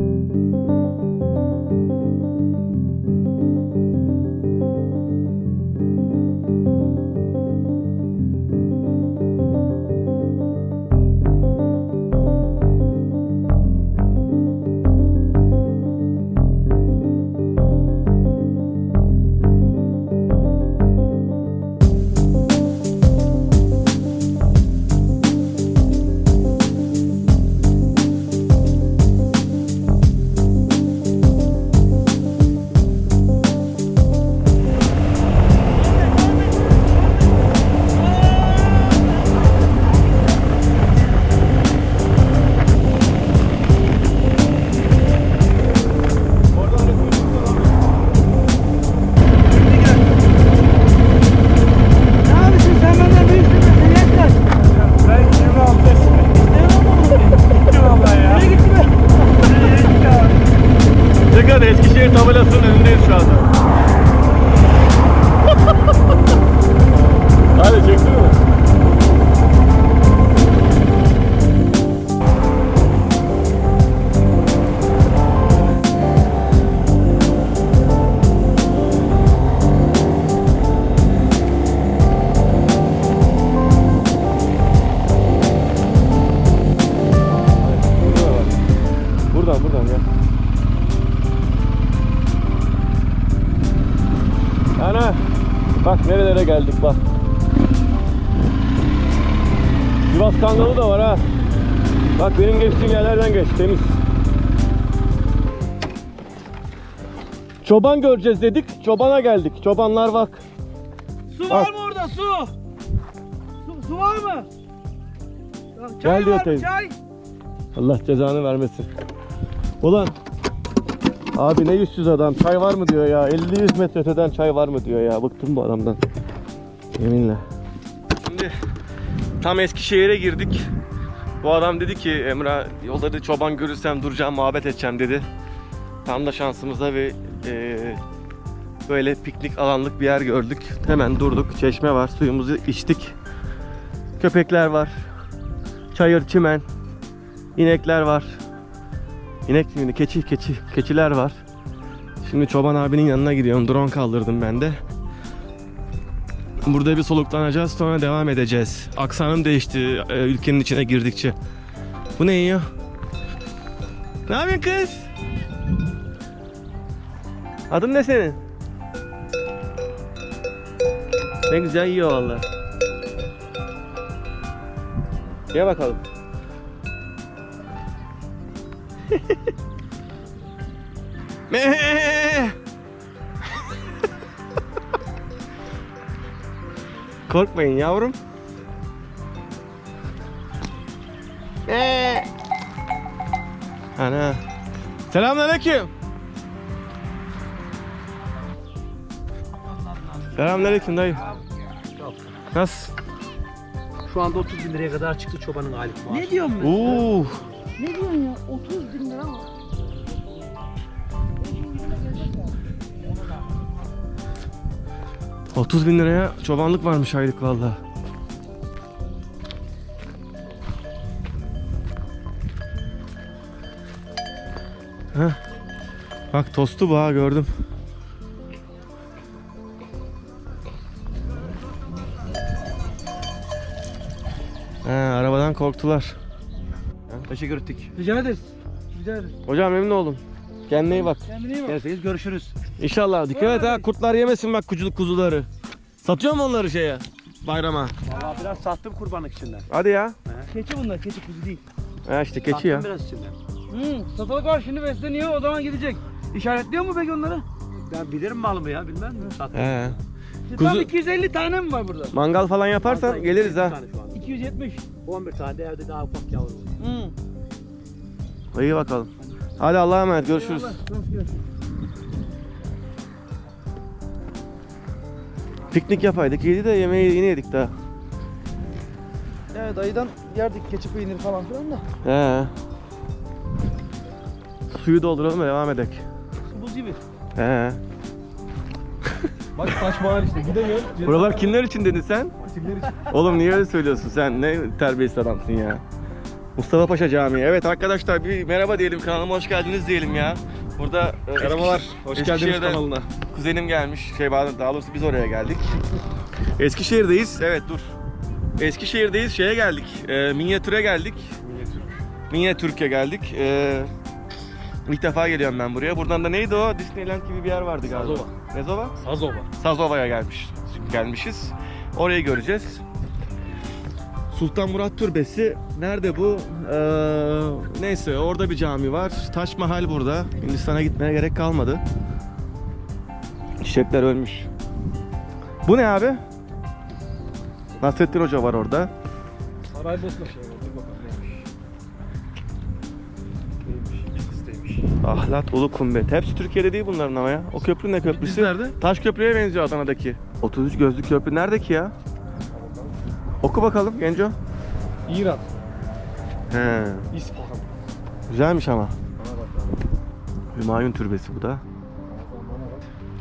Ne Dikkat Eskişehir tabelasının önündeyiz şu anda. Hadi çektin mi? Ana bak nerelere geldik bak. Sivas Kangalı da var ha. Bak benim geçtiğim yerlerden geç temiz. Çoban göreceğiz dedik. Çobana geldik. Çobanlar bak. Su Bak. var mı orada su? Su, su var mı? Çay Gel diyor var mı teyze. çay? Allah cezanı vermesin. Ulan Abi ne yüzsüz adam. Çay var mı diyor ya. 50-100 metre öteden çay var mı diyor ya. Bıktım bu adamdan. Yeminle. Şimdi tam Eskişehir'e girdik. Bu adam dedi ki Emrah yolda çoban görürsem duracağım muhabbet edeceğim dedi. Tam da şansımıza ve eee, böyle piknik alanlık bir yer gördük. Hemen durduk. Çeşme var. Suyumuzu içtik. Köpekler var. Çayır, çimen. İnekler var. İnek mi? Keçi, keçi, keçiler var. Şimdi çoban abinin yanına gidiyorum. Drone kaldırdım ben de. Burada bir soluklanacağız sonra devam edeceğiz. Aksanım değişti e, ülkenin içine girdikçe. Bu ne yiyor? Ne yapıyorsun kız? Adın ne senin? Ne güzel yiyor valla. Ye bakalım. Korkmayın yavrum. Me. Ana. Selamünaleyküm. Selamünaleyküm dayı. Nasıl? Şu anda 30 bin liraya kadar çıktı çobanın aylık maaşı. Ne diyorsun ben? Ne diyorsun ya? 30 bin lira mı? 30 bin liraya çobanlık varmış aylık valla. Bak tostu bu ha gördüm. He, arabadan korktular. Teşekkür ettik. Rica ederiz. Rica ederiz. Hocam memnun oldum. Kendine iyi bak. Kendine iyi bak. Gelseniz görüşürüz. İnşallah dikkat et ha kurtlar yemesin bak kuculuk kuzuları. Satıyor mu onları şeye? Bayrama. Vallahi biraz sattım kurbanlık içinden. Hadi ya. Keçi bunlar, keçi kuzu değil. Ha işte keçi sattım ya. biraz içinden. Hı, satılık var şimdi besleniyor o zaman gidecek. İşaretliyor mu peki onları? Ben bilirim malımı ya bilmem mi? Sattım. He. Kuzu- Tam 250 tane mi var burada? Mangal falan yaparsan Fazla, geliriz 200 ha. tane şu anda. 270. 11 tane de evde daha ufak yavru. var. Hı. İyi bakalım. Hadi Allah'a emanet görüşürüz. Piknik yapaydık iyiydi de yemeği yeni yedik daha. Evet dayıdan yerdik keçi peyniri falan filan da. He. Suyu dolduralım da devam edek. Su buz gibi. He. Bak saçmalar işte gidemiyor. Buralar kimler için dedin sen? Kimler için? Oğlum niye öyle söylüyorsun sen? Ne terbiyesiz adamsın ya. Mustafa Paşa Camii. Evet arkadaşlar bir merhaba diyelim kanalıma hoş geldiniz diyelim ya. Burada e, Merhabalar. Hoş geldiniz kanalına. Kuzenim gelmiş. Şey daha doğrusu biz oraya geldik. Eskişehir'deyiz. Evet dur. Eskişehir'deyiz. Şeye geldik. E, minyatüre geldik. Minyatürk'e geldik. E, ilk defa geliyorum ben buraya. Buradan da neydi o? Disneyland gibi bir yer vardı galiba. Sazova. Nezova? Sazova. Sazova'ya gelmiş gelmişiz. Orayı göreceğiz. Sultan Murat Türbesi nerede bu? Ee, neyse orada bir cami var. Taş Mahal burada. Hindistan'a gitmeye gerek kalmadı. Çiçekler ölmüş. Bu ne abi? Nasrettin Hoca var orada. Saraybosna şey var. Dur bakalım neymiş. Neymiş? Ahlat Ulu Kumbet. Hepsi Türkiye'de değil bunların ama ya. O köprü ne köprüsü? nerede? Taş köprüye benziyor Adana'daki. 33 gözlü köprü nerede ki ya? Oku bakalım Genco. İran. He. İsfahan. Güzelmiş ama. Hümayun Türbesi bu da.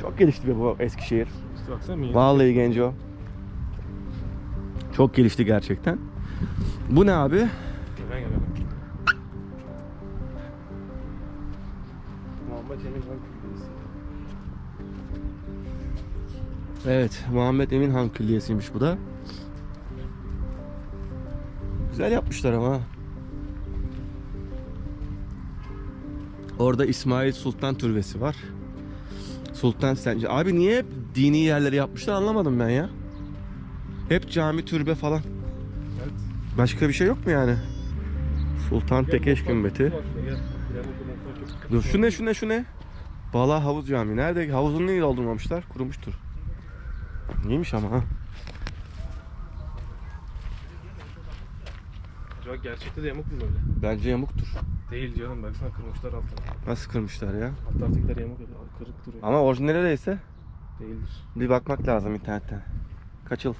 Çok gelişti be bu Eskişehir. İşte baksana mı? Vallahi Genco. Çok gelişti gerçekten. Bu ne abi? Muhammed Emin Han Külliyesi. Evet, Muhammed Emin Han Külliyesi'ymiş bu da. Güzel yapmışlar ama. Orada İsmail Sultan Türbesi var. Sultan sence abi niye hep dini yerleri yapmışlar anlamadım ben ya. Hep cami, türbe falan. Evet. Başka bir şey yok mu yani? Sultan Tekeş Gel, Gümbeti. Bostan Köprüsü. Dur şu ne şu ne şu ne? Bala Havuz Camii. Nerede? Havuzunu niye doldurmamışlar? Kurumuştur. İyiymiş ama ha. Acaba gerçekte de yamuk mu böyle? Bence yamuktur. Değil canım baksana kırmışlar altını. Nasıl kırmışlar ya? Alt taraftakiler yamuk kırık duruyor. Ama orijinali neyse Değildir. bir bakmak lazım internetten. Kaç yıl?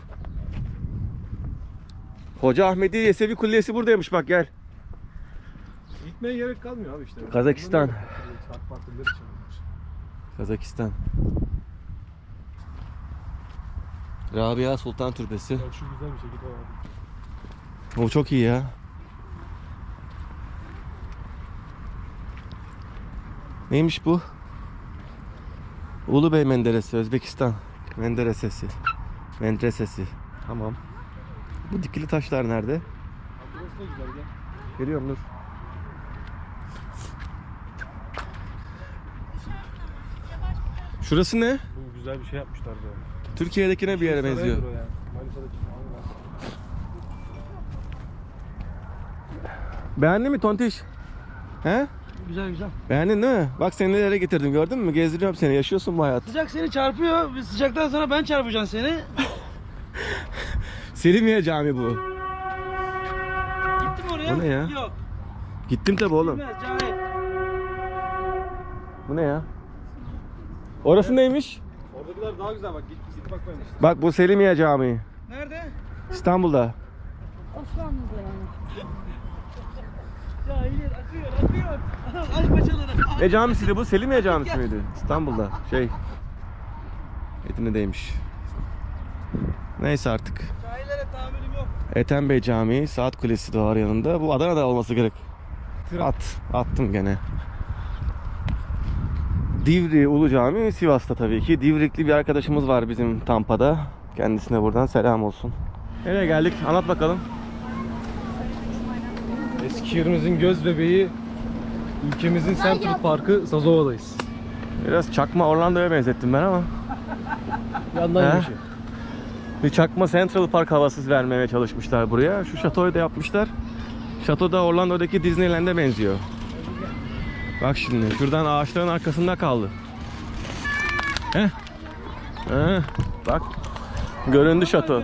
Hoca Ahmedi Yesevi Kulliyesi buradaymış bak gel. Gitmeye gerek kalmıyor abi işte. Kazakistan. Kazakistan. Rabia Sultan Türbesi. Bak şu güzel bir şey git abi. O çok iyi ya. Neymiş bu? Ulubey Menderesi, Özbekistan. Menderesesi. Mendresesi. Tamam. Bu dikili taşlar nerede? Abi burası da güzel gel. Geliyorum dur. Şurası ne? Bu güzel bir şey yapmışlar böyle. Türkiye'dekine bir yere benziyor. o ya. Manisa'daki. Beğendin mi Tontiş? He? Güzel güzel. Beğendin değil mi? Bak seni nereye getirdim gördün mü? Gezdiriyorum seni. Yaşıyorsun bu hayatı. Sıcak seni çarpıyor. Biz Sıcaktan sonra ben çarpacağım seni. Selimiye Cami bu. Gittim oraya. O ne ya? Yok. Gittim tabi oğlum. Bilmez, Cahil. Bu ne ya? Orası neymiş? Oradakiler daha güzel bak. Git, git bakmayın işte. Bak bu Selimiye Camii. Nerede? İstanbul'da. Osmanlı'da yani. Cahil akıyor akıyor. Ay paçaları. Ne camisiydi bu? Selimiye Camisi miydi? İstanbul'da. Şey. Edirne'deymiş. Neyse artık. Cahillere tahammülüm yok. Ethem Bey Camii, Saat Kulesi de var yanında. Bu Adana'da olması gerek. At, attım gene. Divri Ulu Cami Sivas'ta tabii ki. Divrikli bir arkadaşımız var bizim Tampa'da. Kendisine buradan selam olsun. Nereye geldik? Anlat bakalım. Eskişehir'imizin göz bebeği ülkemizin Central Parkı Sazova'dayız. Biraz çakma Orlando'ya benzettim ben ama. Yandan He? geçiyor. Bir çakma Central Park havası vermeye çalışmışlar buraya. Şu şatoyu da yapmışlar. Şato da Orlando'daki Disneyland'e benziyor. Bak şimdi şuradan ağaçların arkasında kaldı. Heh. Heh. Bak. Göründü şato.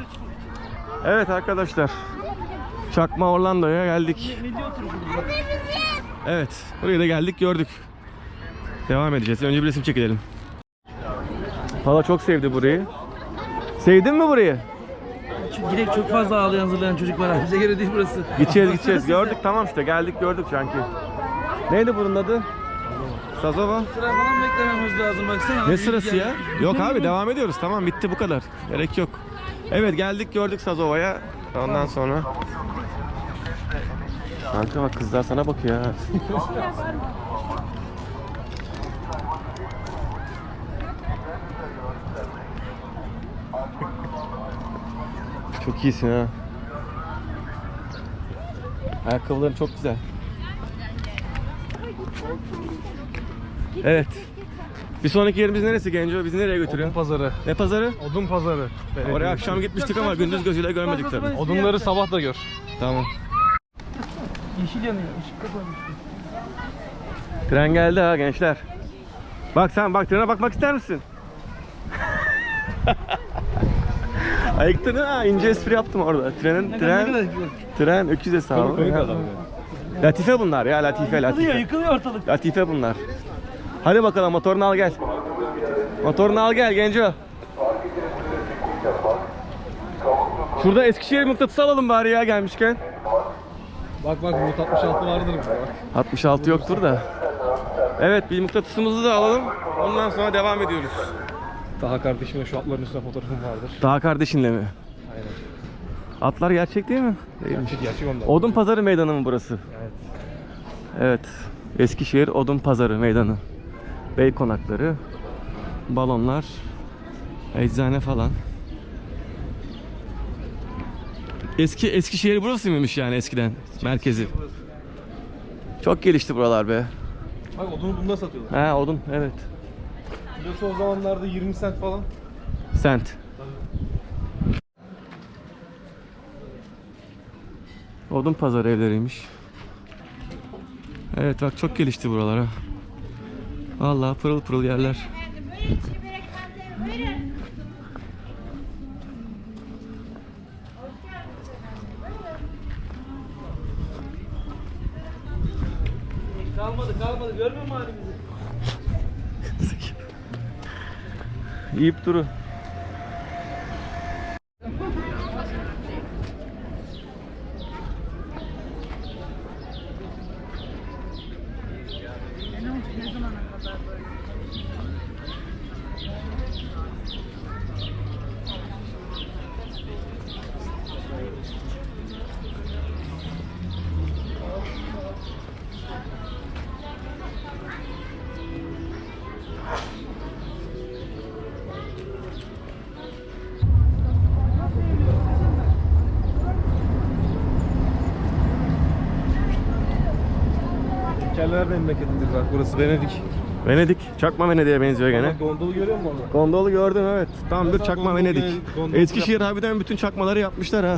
Evet arkadaşlar. Çakma Orlando'ya geldik. Evet. Buraya da geldik gördük. Devam edeceğiz. Önce bir resim çekelim. Hala çok sevdi burayı. Sevdin mi burayı? Çünkü Gidek çok fazla ağlayan hazırlayan çocuk var. Bize göre değil burası. Gideceğiz gideceğiz. Gördük tamam işte geldik gördük sanki. Neydi bunun adı? Sazova. Sıra falan beklememiz lazım baksana. Ne sırası ya? Yok abi devam ediyoruz. Tamam bitti bu kadar. Gerek yok. Evet geldik gördük Sazova'ya. Ondan sonra Kanka bak kızlar sana bakıyor ha. Çok iyisin ha. Ayakkabıların çok güzel. Evet. Bir sonraki yerimiz neresi Genco? Bizi nereye Odun götürüyor? pazarı. Ne pazarı? Odun pazarı. Oraya akşam gitmiştik ama gündüz gözüyle görmedik tabii. Odunları sabah da gör. Tamam. Yeşil yanıyor. Işık kapanmış. Tren geldi ha gençler. Bak sen bak trene bakmak ister misin? Ayıktın ha ince espri yaptım orada. Trenin tren tren öküz hesabı. Latife bunlar ya latife latife. yıkılıyor ortalık. Latife bunlar. Hadi bakalım motorunu al gel. Motorunu al gel Genco. Şurada Eskişehir mıknatısı alalım bari ya gelmişken. Bak bak Umut 66 vardır burada bak. 66 yoktur da. Evet bir mıknatısımızı da alalım. Ondan sonra devam ediyoruz. Daha kardeşimle şu atların üstüne fotoğrafım vardır. Daha kardeşinle mi? Aynen. Atlar gerçek değil mi? Değilmiş. Gerçek gerçek onlar. Odun Pazarı Meydanı mı burası? Evet. Evet. Eskişehir Odun Pazarı Meydanı. Bey konakları, balonlar, eczane falan. Eski Eskişehir burası mıymış yani eskiden merkezi? Çok gelişti buralar be. Bak odunu bunda satıyorlar. Ha odun evet. Kilosu o zamanlarda 20 cent falan. Sent. Odun pazarı evleriymiş. Evet bak çok gelişti buralar ha. Vallahi pırıl pırıl yerler. Kalmadı kalmadı görmüyor musun halimizi? Yiyip duru. kadar böyle. Heykeller memleketidir bak burası Venedik. Venedik. Çakma Venedik'e benziyor gene. Gondolu görüyor musun orada? Gondolu gördüm evet. Tam bir çakma gondol Venedik. gene- gondol Eskişehir harbiden bütün çakmaları yapmışlar ha.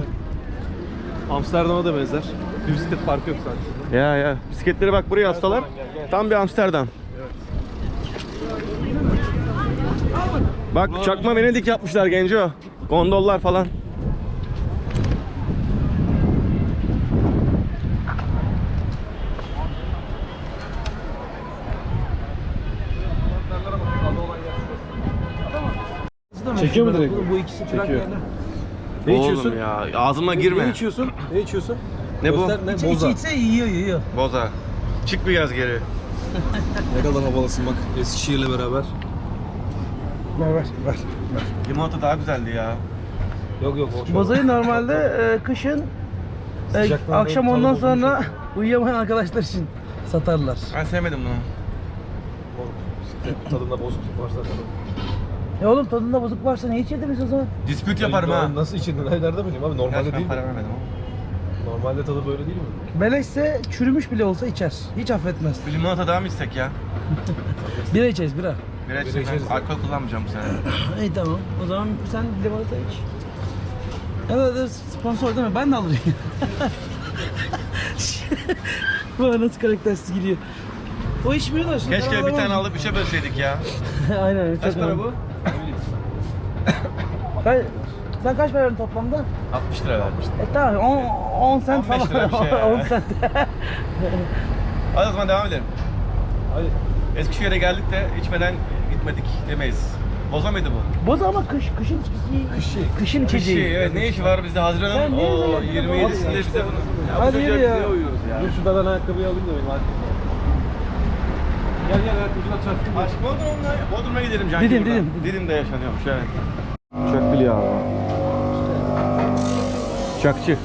Amsterdam'a da benzer. Bir bisiklet parkı yok sadece. Ya ya. Bisikletleri bak buraya assalar. Tam bir Amsterdam. Bak çakma Venedik yapmışlar Genco. Gondollar falan. Çekiyor mu direkt? Bu ikisi çırak Çekiyor. yerler. Ne içiyorsun? Oğlum ya ağzıma girme. Ne içiyorsun? Ne içiyorsun? Ne bu? Göster, ne? İçi Boza. içse yiyor yiyor. Boza. Çık biraz geri. Ne kadar havalısın bak Eskişehir'le beraber. Ver ver ver. Limonata daha güzeldi ya. Yok yok boş ver. Bozayı normalde e, kışın e, Sıcaktan akşam böyle ondan tadı bozulmuş sonra uyuyamayan arkadaşlar için satarlar. Ben sevmedim bunu. Tadında bozukluk varsa. E oğlum tadında bozuk varsa ne içerdiniz o zaman? Dispüt yaparım ha. Nasıl içindin? Ay nerede bileyim abi normalde Gerçi ben değil para mi? vermedim ama. Normalde tadı böyle değil mi? Beleşse çürümüş bile olsa içer. Hiç affetmez. Bir limonata daha mı içsek ya? Bira içeriz bira. Bir içeriz. içsek alkol kullanmayacağım bu sene. İyi tamam. O zaman sen limonata iç. Evet evet sponsor değil mi? Ben de alırım. Bu nasıl karaktersiz gidiyor. O içmiyor da şimdi. Keşke bir tane alıp üçe bölseydik ya. Aynen. Kaç çok para bu? Kaç, sen kaç para verdin toplamda? 60 lira vermiştim. E tamam 10, 10 sent 15 falan. lira bir şey ya. 10 sent. Hadi o zaman devam edelim. Hadi. Eskişehir'e geldik de içmeden gitmedik demeyiz. Boza mıydı bu? Boz ama kış, kışın kışı, kışın içeceği. Kişi, evet ne işi var bizde Sen Haziran'ın niye o böyle 27'sinde bize bunu. Ya bu Hadi çocuğa yürü ya. uyuyoruz ya. Dur şu dadan ayakkabıyı alayım da benim hadi. Gel gel ayakkabıcılar çarpsın. Aşk Bodrum'da, Bodrum'a gidelim Can Didim, gibi. Didim. Didim'de yaşanıyormuş evet. Çok biliyor abi. Çakçı.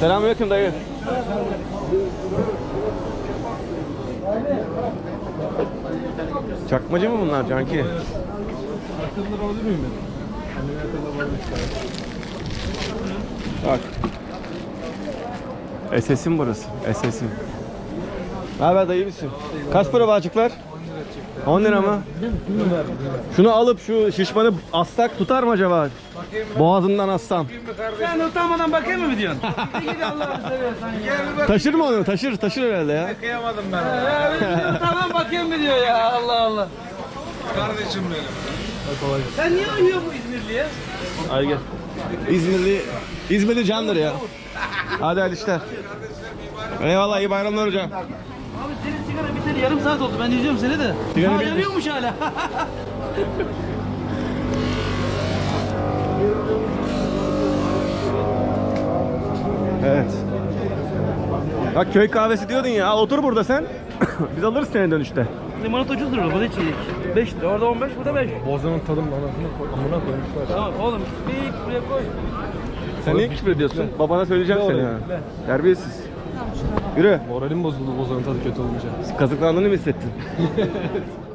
Selamünaleyküm dayı. Çakmacı mı bunlar Canki? Akıllı alabilir miyim ben? Bak. SS'im burası. SS'im. Ne haber dayı misin? Kaç para bağcıklar? 10 lira mı? Şunu alıp şu şişmanı assak tutar mı acaba? Boğazından assam. Sen utanmadan bakayım mı diyorsun? Bir git Allah'ını seviyorsan ya. Taşır mı onu? Taşır, taşır herhalde ya. Kıyamadım ben. Ya utanmadan bakayım mı diyor ya Allah Allah. Kardeşim benim. Sen niye uyuyor bu İzmirliye? Hadi gel. İzmirli, İzmirli candır ya. Hadi hadi işler. Eyvallah iyi bayramlar hocam. Abi senin sigara biteli yarım saat oldu ben izliyorum seni de. Sigara bitmiş. yanıyormuş hala. Evet. Ya köy kahvesi diyordun ya. Al otur burada sen. Biz alırız seni dönüşte. Limonata ucuz lira bu da içecek. 5 lira orada 15 burada 5. Bozanın tadım anasını koy. Amına koymuşlar. Tamam oğlum bir buraya koy. Sen niye küfür ediyorsun? Babana söyleyeceğim seni ha. Terbiyesiz. Yürü. Moralim bozuldu bozanın tadı kötü olunca. Kazıklandığını mı hissettin?